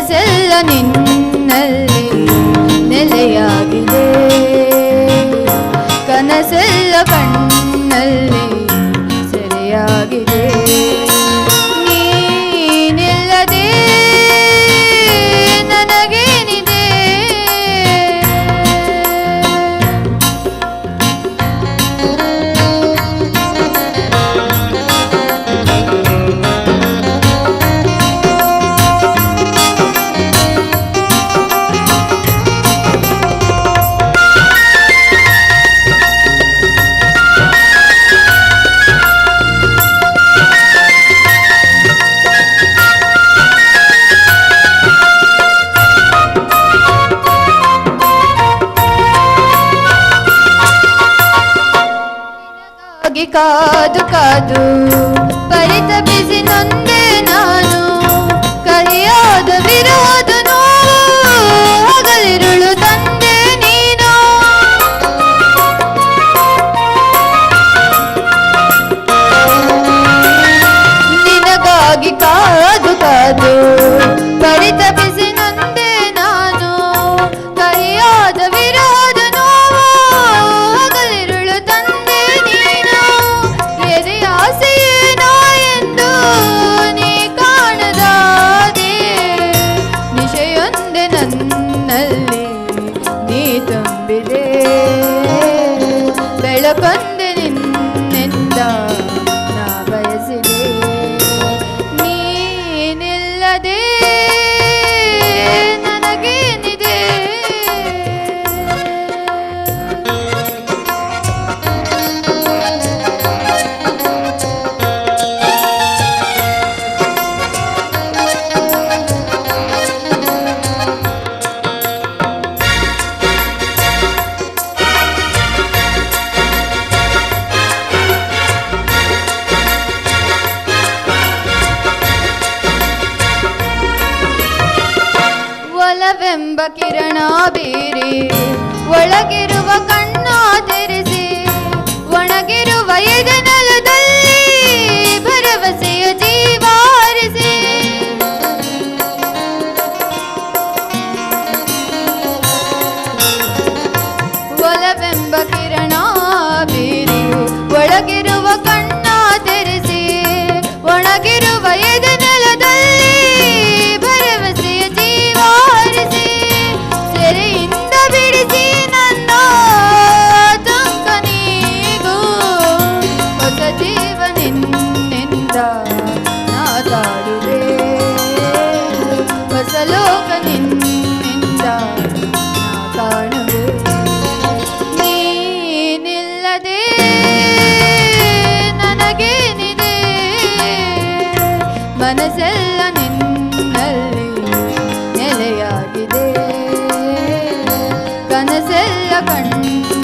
നിന്നെ നിന്നൽ. ಕಾದು ಕಾದು ಪರಿತಪಿಸಿ ನೊಂದೆ ನಾನು Cadê? ಕಿರಣವೆಂಬ ಕಿರಣ ಬೀರಿ ಒಳಗಿರುವ ಕಣ್ಣು ಮನಸ್ಸೆಲ್ಲ ನಿನ್ನಲ್ಲಿ ನೆಲೆಯಾಗಿದೆ. ಕನಸೆಲ್ಲ ಕಣ್ಣು